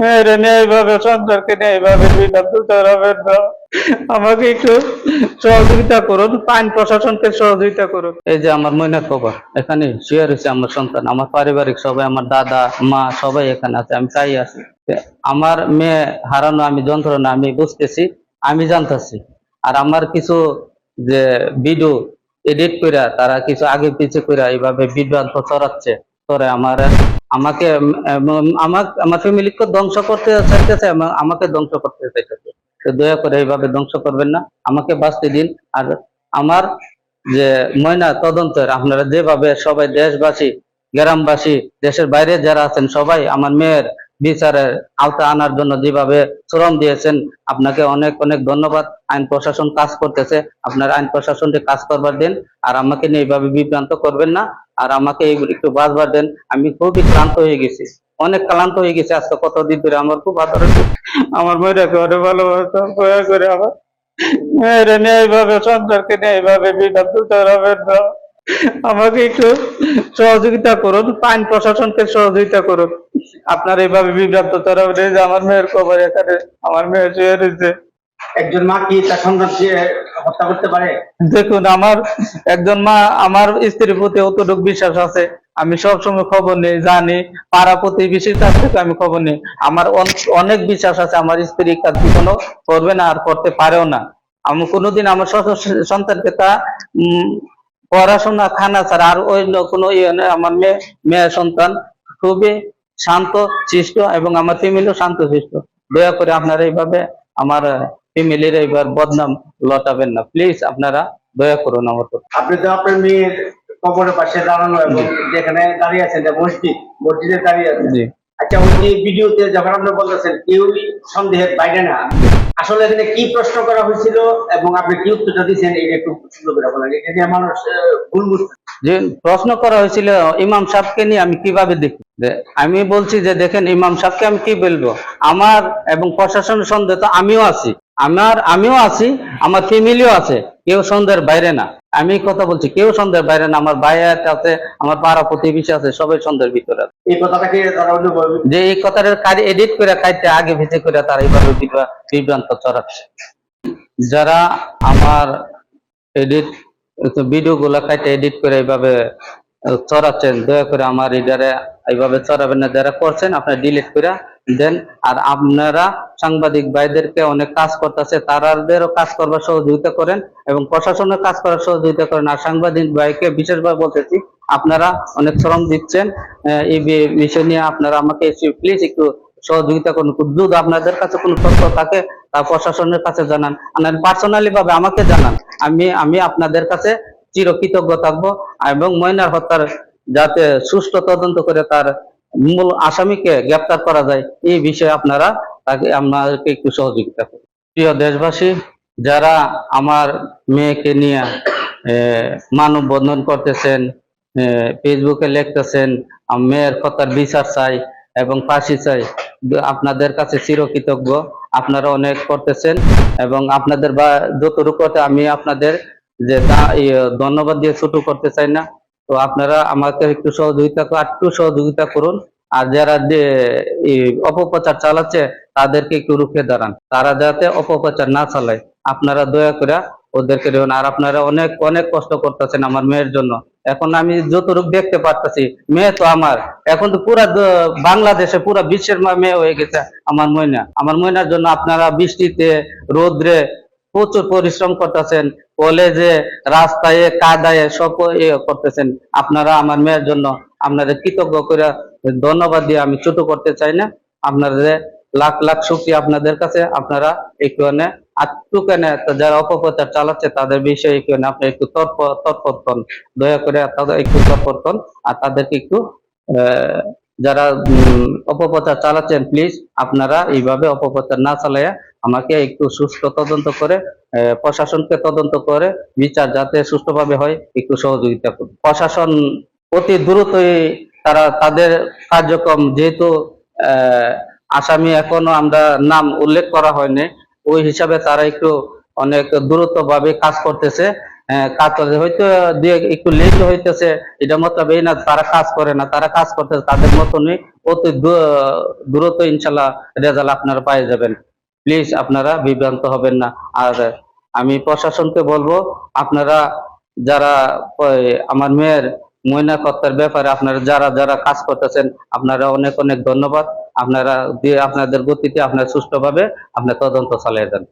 মেয়েরে নিয়ে এইভাবে, সন্তানকে নিয়ে এইভাবে বিভ্রান্ত করাবেন না আমাকে একটু সহযোগিতা করুন আইন প্রশাসনকে সহযোগিতা করুন। এই যে আমার ময়না কবর এখানে শুয়ে রয়েছে আমার সন্তান, আমার পারিবারিক সবাই, আমার দাদা, মা, সবাই এখানে আছে, আমি চাই আছি। আমার মেয়ে হারানো, আমি যন্ত্রণা, আমি বুঝতেছি, আমি জানতেছি। আর আমার কিছু যে ভিডিও এডিট কইরা, তারা কিছু আগে পিছে কইরা এইভাবে বিভ্রান্ত ছড়াচ্ছে। করে, আমার, আমাকে আমার আমার ফ্যামিলিকে ধ্বংস করতে চাইতেছে আমাকে ধ্বংস করতে চাইতেছে। তো দয়া করে এইভাবে ধ্বংস করবেন না। আমাকে বাঁচতে দিন। আর আমার যে ময়না তদন্তের, আপনারা যেভাবে সবাই দেশবাসী, গ্রামবাসী, দেশের বাইরে যারা আছেন, সবাই, আমার মেয়ের বিচারের আওতা আনার জন্য যেভাবে শ্রম দিয়েছেন, আপনাকে অনেক অনেক ধন্যবাদ। আইন প্রশাসন কাজ করতেছে, আপনার আইন প্রশাসনকে কাজ করবার দেন, আর আমাকে নিয়ে এইভাবে বিভ্রান্ত করবেন না, আর আমাকে এই- একটু বাঁচবার দেন, আমি খুবই ক্লান্ত হয়ে গেছি। অনেক ক্লান্ত হয়ে গেছি আজকে কতদিন ধরে, আমার খুব আদর আমার মেয়েটাকে অনেক ভালোবাসতাম দয়া করে আমার মেয়েরা নিয়ে এইভাবে, সন্তানকে নিয়ে এইভাবে বিভ্রান্ত করাবেন না। আমাকে একটু সহযোগিতা করুন, আইন প্রশাসনকে সহযোগিতা করুন। আপনার এইভাবে বিভ্রান্ত এই যে আমার মেয়ের খবর এখানে আমার মেয়ে শুয়ে রয়েছে। একজন মা কি তার সন্তানকে হত্যা করতে পারে? দেখুন আমার একজন মা আমার স্ত্রীর প্রতি অতটুকু বিশ্বাস আছে। আমি সবসময় খবর নেই জানি। পাড়া প্রতিবেশীর কাছ থেকে আমি খবর নেই। আমার অনেক বিশ্বাস আছে আমার স্ত্রী কাজ কোনো করবে না আর করতে পারেও না। আমি কোনোদিন আমার সন্তানকে তা উম, পড়াশোনা খানা ছাড়া আর অন্য কোনো ইয়ে আমার মেয়ে মেয়ে সন্তান খুবই শান্ত শিষ্ট এবং আমার ফ্যামিলিও শান্ত শিষ্ট দয়া করে আপনারা এইভাবে আমার ফ্যামিলির এইবার বদনাম লটাবেন না। প্লিজ আপনারা দয়া করুন আমার তো আপনি তো আপনার মেয়ের কবরের পাশে দাঁড়ানো এবং যেখানে দাঁড়িয়ে আছেন মসজিদ মসজিদে দাঁড়িয়ে আছেন। আচ্ছা ওই যে ভিডিওতে যখন আপনি বলতেছেন কেউই সন্দেহের বাইরে না। আসলে এখানে কি প্রশ্ন করা হয়েছিল এবং আপনি কি উত্তরটা দিয়েছেন এটা একটু সুন্দর করে বলেন এটা নিয়ে মানুষ ভুল বুঝতে যে প্রশ্ন করা হয়েছিল, ইমাম সাহেবকে নিয়ে আমি কীভাবে দেখি আমি বলছি যে দেখেন, ইমাম সাহেবকে আমি কি বলব? আমার এবং প্রশাসনের সন্দেহ তো আমিও আছি। আমার আমিও আছি আমার ফ্যামিলিও আছে কেউ সন্দেহের বাইরে না। আমি কথা বলছি কেউ সন্দেহের বাইরে না আমার ভাইয়াত আছে আমার পাড়া প্রতিবেশী আছে সবাই সন্দেহের ভিতরে আছে। এই কথাটাকে তারা যে এই কথাটার কাজ এডিট করে কাজটা আগে ভেজে করে তারা এইভাবে বিভ্রান্ত চড়াচ্ছে। যারা আমার এডিট ভিডিও গুলা কাইটে এডিট করে এইভাবে চড়াচ্ছেন দয়া করে আমার এটারে এইভাবে চড়াবেন না, যারা করছেন আপনারা ডিলিট করে দেন। আর আপনারা সাংবাদিক ভাইদেরকে অনেক কাজ করতেছে, তারাদেরও কাজ করবার সহযোগিতা করেন এবং প্রশাসনের কাজ করার সহযোগিতা করেন। আর সাংবাদিক ভাইকে বিশেষভাবে বলতেছি, আপনারা অনেক শ্রম দিচ্ছেন। এই বিষয় নিয়ে আপনারা আমাকে প্লিজ একটু সহযোগিতা করুন। যদি আপনাদের কাছে কোনো তথ্য থাকে, তা প্রশাসনের কাছে জানান। আর পার্সোনালি ভাবে আমাকে জানান। আমি আমি আপনাদের কাছে চিরকৃতজ্ঞ থাকব এবং ময়নার হত্যার যাতে সুষ্ঠু তদন্ত করে তার মূল আসামিকে গ্রেপ্তার করা যায় এই বিষয়ে আপনারা তাকে আমাদেরকে একটু সহযোগিতা করুন। প্রিয় দেশবাসী যারা আমার মেয়েকে নিয়ে মানব বন্ধন করতেছেন ফেসবুকে লিখতেছেন মেয়ের হত্যার বিচার চাই এবং ফাঁসি চাই। আপনাদের কাছে চিরকৃতজ্ঞ। আপনারা অনেক করতেছেন এবং আপনাদের বা যতটুকু আমি আপনাদের যে ইয়ে, ধন্যবাদ দিয়ে ছোট করতে চাই না। তো আপনারা আমাকে একটু সহযোগিতা একটু সহযোগিতা করুন। আর যারা যে অপপ্রচার চালাচ্ছে, তাদেরকে একটু রুখে দাঁড়ান। তারা যাতে অপপ্রচার না চালায়, আপনারা দয়া করে ওদেরকে দেবেন। আর আপনারা অনেক অনেক কষ্ট করতেছেন আমার মেয়ের জন্য। এখন আমি যতটুকু দেখতে পারতেছি, মেয়ে তো আমার। এখন তো পুরা বাংলাদেশে, পুরা বিশ্বের মেয়ে হয়ে গেছে আমার ময়না। আমার ময়নার জন্য আপনারা বৃষ্টিতে, রোদ্রে প্রচুর পরিশ্রম করতেছেন। কলেজে রাস্তায় কাদায় সব করতেছেন। আপনারা আমার মেয়ের জন্য আপনাদের কৃতজ্ঞ করে ধন্যবাদ দিয়ে আমি ছোট করতে চাই না। আপনাদের লাখ লাখ শুক্রিয়া আপনাদের কাছে আপনারা একটু আটটুকানে যারা অপপ্রচার চালাচ্ছে তাদের বিষয়ে একটু আপনি একটু তৎপ তৎপরতন দয়া করে তাদের একটু তৎপরতন আর তাদেরকে একটু আহ, যারা অপপ্রচার চালাচ্ছেন প্লিজ আপনারা এইভাবে অপপ্রচার না চালাইয়া আমাকে একটু সুস্থ তদন্ত করে প্রশাসনকে তদন্ত করে বিচার যাতে সুষ্ঠুভাবে হয়, একটু সহযোগিতা করুন। প্রশাসন অতি দ্রুতই তারা, তাদের কার্যক্রম যেহেতু আসামি এখনও আমরা নাম উল্লেখ করা হয়নি, ওই হিসাবে তারা একটু অনেক দ্রুত ভাবে কাজ করতেছে। কাজ করতে হয়তো একটু লেট হইতেছে, এটা মতলব এই না তারা কাজ করে না, তারা কাজ করতেছে, তাদের মতনই অতি দ্রুত ইনশাল্লাহ রেজাল্ট আপনারা পেয়ে যাবেন। প্লিজ আপনারা বিভ্রান্ত হবেন না। আর আমি প্রশাসনকে বলব, আপনারা যারা আমার মেয়ের ময়নাকত্তার ব্যাপারে আপনারা যারা যারা কাজ করতেছেন, আপনারা অনেক অনেক ধন্যবাদ। আপনারা দিয়ে আপনাদের গতিতে আপনারা সুষ্ঠুভাবে আপনার তদন্ত চালিয়ে যান।